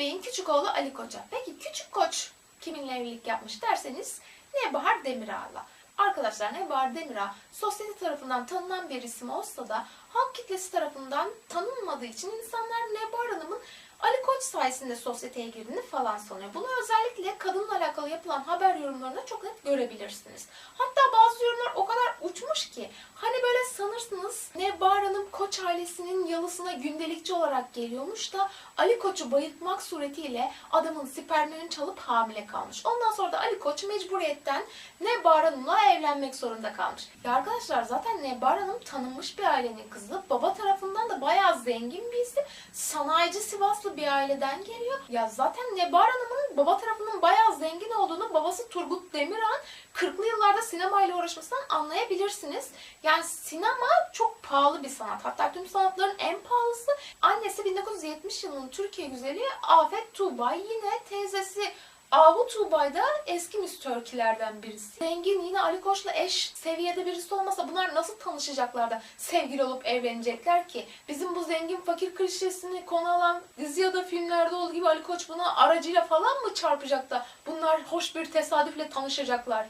Bey'in küçük oğlu Ali Koç'a. Peki küçük koç kiminle evlilik yapmış derseniz Nebahar Demirağ'la. Arkadaşlar Nebahar Demirağ sosyete tarafından tanınan bir isim olsa da halk kitlesi tarafından tanınmadığı için insanlar Nebahar Hanım'ın Ali Koç sayesinde sosyeteye girdiğini falan sanıyor. Bunu özellikle kadınla alakalı yapılan haber yorumlarında çok net görebilirsiniz. Hatta bazı yorumlar o kadar uçmuş ki hani böyle sanırsınız Nebahar Hanım Koç ailesinin yalısına gündelikçi olarak geliyormuş da Ali Koç'u bayıltmak suretiyle adamın spermlerini çalıp hamile kalmış. Ondan sonra da Ali Koç mecburiyetten Nebahar Hanım'la evlenmek zorunda kalmış. Ya arkadaşlar zaten Nebahar Hanım tanınmış bir ailenin kızı. Baba tarafından da bayağı zengin bir isim. Sanayici Sivaslı bir aileden geliyor. Ya zaten Nebahar Hanım'ın baba tarafının bayağı zengin olduğunu babası Turgut Demirhan 40'lı yıllarda sinemayla uğraşmasından anlayabilirsiniz. Yani sinema çok pahalı bir sanat. Hatta tüm sanatların en pahalısı. Annesi 1970 yılının Türkiye güzeli Afet Tuğbay. Yine teyzesi Ahu Tuğbay da eski Miss Turkey'lerden birisi. Zengin yine Ali Koç'la eş seviyede birisi olmasa bunlar nasıl tanışacaklar da sevgili olup evlenecekler ki? Bizim bu zengin fakir klişesini konu alan dizi ya da filmlerde olduğu gibi Ali Koç buna aracıyla falan mı çarpacak da bunlar hoş bir tesadüfle tanışacaklar?